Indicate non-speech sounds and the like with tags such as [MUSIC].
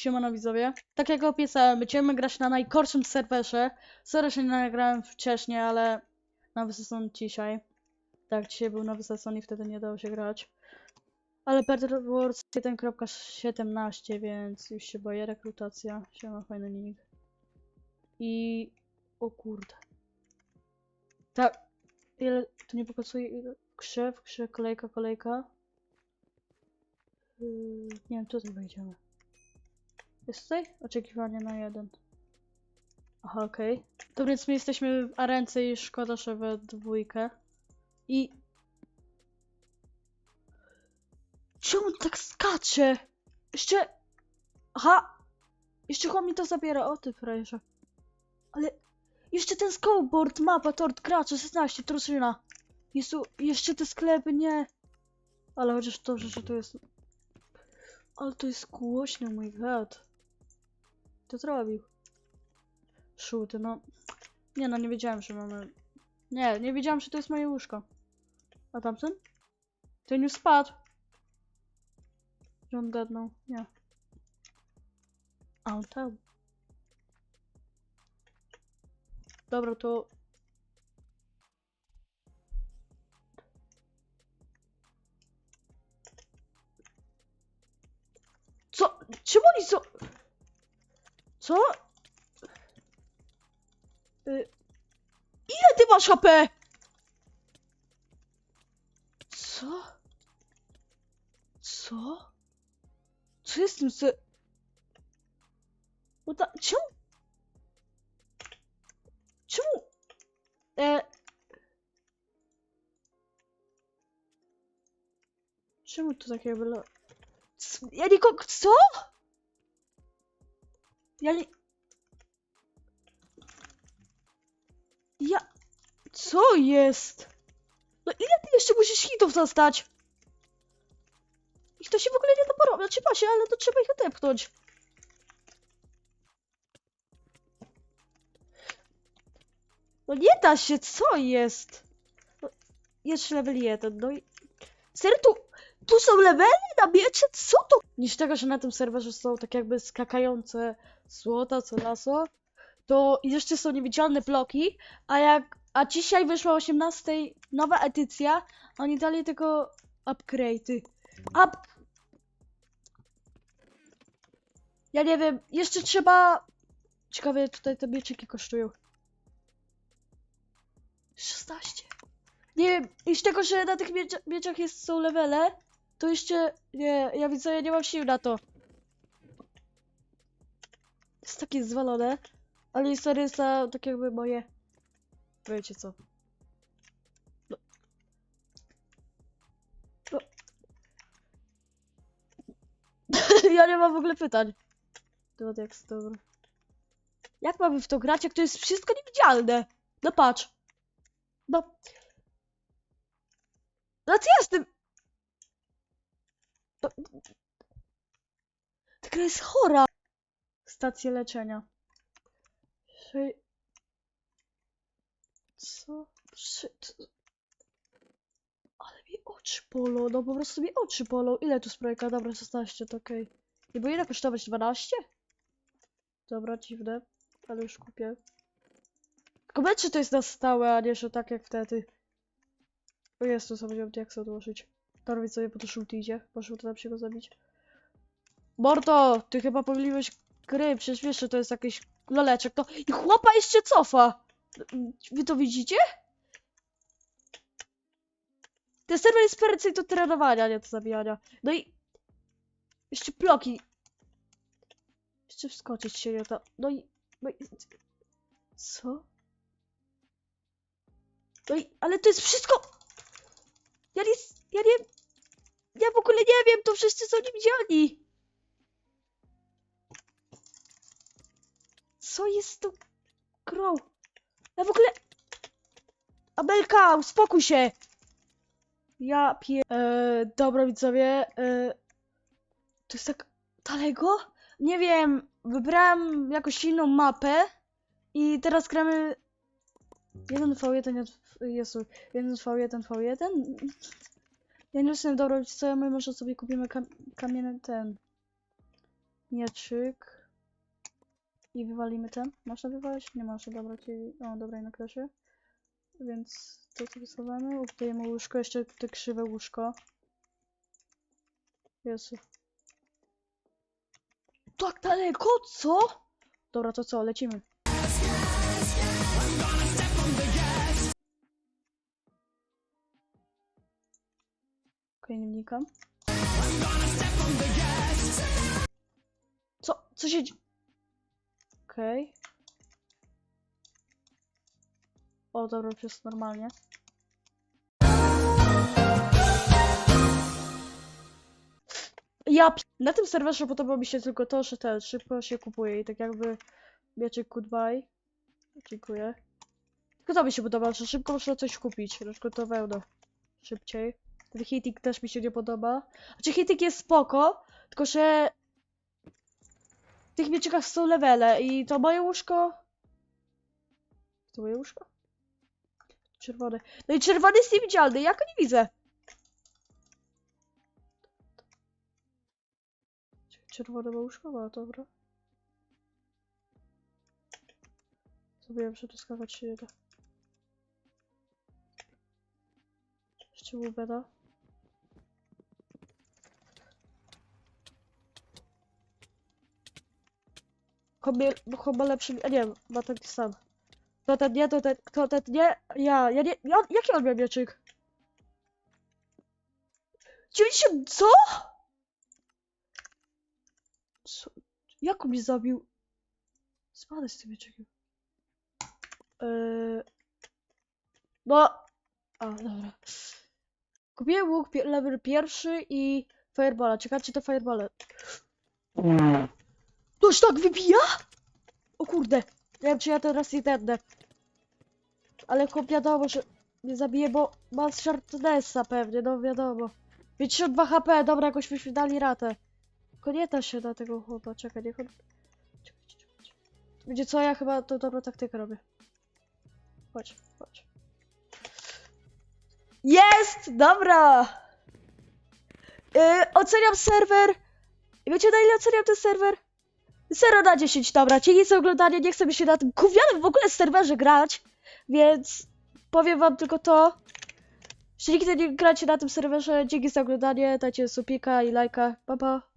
Siemano widzowie. Tak jak obiecałem, będziemy grać na najgorszym serwerze. Nie nagrałem wcześniej, ale nowy sezon dzisiaj. Tak, dzisiaj był nowy sezon i wtedy nie dało się grać. Ale Battle Wars 1.17, więc już się boję. Rekrutacja. Siema, fajny nick. I... O kurde. Tak. Ile... To nie pokazuje. Krzew, krzew, kolejka, kolejka. Yy, nie wiem, tutaj wejdziemy. Jest tutaj? Oczekiwanie na jeden. Aha, okej. To więc my jesteśmy w arence i szkoda, że we dwójkę. I... Czemu tak skacze? Jeszcze... Aha! Jeszcze chłop mi to zabiera, o ty frajerze. Ale... Jeszcze ten snowboard, mapa, tort, gracze, 16, drużyna. Jezu, jeszcze te sklepy, nie. Ale chociaż to, że to jest... Ale to jest głośno, mój god. To zrobił. Szuty, no. Nie no, nie wiedziałem, że mamy... Nie, nie wiedziałem, że to jest moje łóżko. A tamten? Ten już spadł. Że on gadnął. Nie. A on tam. Dobra, to... Co? Czemu oni co? Co? Y... Ile ty masz HP? Co? Co? Co jest z tym se... What. Czemu? Czemu? E... Czemu to takie było? Ja nie ko- Co? Ja nie... Ja... Co jest? No ile ty jeszcze musisz hitów zostać? Ich to się w ogóle nie da porobić. Znaczy się, ale to trzeba ich odepchnąć. No nie da się, co jest? No, jeszcze level 1, no i... Serio, tu, tu są levely na miecze? Co to? Niż tego, że na tym serwerze są tak jakby skakające złota, co laso, to jeszcze są niewidzialne bloki, a jak... A dzisiaj wyszła 18 nowa edycja, a oni dali tylko upgrade'y. Up... Ja nie wiem, jeszcze trzeba... Ciekawe, tutaj te mieczyki kosztują. 16. Nie wiem, i z tego, że na tych miecia mieczach jest, są levele, to jeszcze... Nie, ja widzę, ja nie mam sił na to. Jest takie zwalone, ale historia jest za, tak jakby moje... Wiecie co. No. No. [LAUGHS] ja nie mam w ogóle pytań. To jak dobra. Jak mamy w to grać, jak to jest wszystko niewidzialne? No patrz. No. No co tym? No. Ta gra jest chora. Stacje leczenia. Szy... Co? Co? Ale mi oczy bolą, no po prostu mi oczy bolą. Ile tu sprayka? Dobra, 16, to okej. Nie bo ile kosztować? 12? Dobra, dziwne. Ale już kupię. Tylko mecz, czy to jest na stałe, a nie, że tak jak wtedy. O jest, tu wziąłem jak sobie odłożyć. Torwi sobie po to żółty idzie. Poszło to tam się go zabić. Morto! Ty chyba pomyliłeś gry, przecież wiesz, że to jest jakiś loleczek. To... I chłopa jeszcze cofa! Wy to widzicie? Ten serwer jest perfekcyjny do trenowania, nie do zabijania. No i... Jeszcze bloki. Jeszcze wskoczyć się nie da. No i... No i... Co? No i... Ale to jest wszystko... Ja nie... Ja nie... Ja w ogóle nie wiem, to wszyscy są niewidzialni. Co jest tą grą? Ja w ogóle... Abelka, uspokój się! Ja pie... E, dobra widzowie, e, to jest tak daleko? Nie wiem, wybrałem jakoś inną mapę i teraz gramy 1v1, Jezu, 1v1, v1. Ja nie wiem, dobra, co, my może sobie kupimy kam kamienny ten. mieczyk. I wywalimy ten. Można wywalić? Nie można, dobra, czyli... O, dobra, i na klasie. Więc to sobie schowamy. Udajemy łóżko, jeszcze te krzywe łóżko. Jezu. Tak daleko, co? Dobra, to co, lecimy. Okej, nie wnikam. Co? Co się dzieje? Okej. O, dobra, już jest normalnie. Ja na tym serwerze podoba mi się tylko to, że ten szybko się kupuje i tak jakby mieczyk goodbye. Dziękuję. Tylko to mi się podoba, że szybko można coś kupić. Na przykład to wełnę. Szybciej. Ten hitik też mi się nie podoba. Znaczy hitik jest spoko, tylko że tych mieczykach są levele i to moje łóżko... To moje łóżko? Czerwone. No i czerwony jest niewidzialny, ja go nie widzę. Czerwone ma łóżko? Ma, dobra. Zrobiłem, że to skakać się nie da. Jeszcze beda. Chyba, chyba lepszy, a nie, ma taki sam. To ten nie, to ten, to ten nie, ja, ja nie, ja, jaki on miał mieczyk? 90, co? Co? Jak on mnie zabił? Spadaj z tym mieczykiem. Eee... No. A, dobra. Kupiłem łuk level pierwszy i fireballa. Czekajcie te fireball. Toż tak wybija? O kurde. Nie wiem, czy ja teraz nie tędę. Ale wiadomo, że mnie zabije, bo ma Sharpnessa pewnie, no wiadomo. 52 HP, dobra, jakoś byśmy dali ratę. Tylko nie da się na tego chłopa, czekaj, niech on... Będzie co, ja chyba to dobrą taktykę robię. Chodź, chodź. Jest! Dobra! Yy, oceniam serwer. Wiecie na ile oceniam ten serwer? 0 na 10, dobra. Dzięki za oglądanie, nie chcę mi się na tym gównianym w ogóle serwerze grać, więc powiem wam tylko to. Jeśli nigdy nie gracie na tym serwerze, dzięki za oglądanie, dajcie supika i lajka. Pa, pa.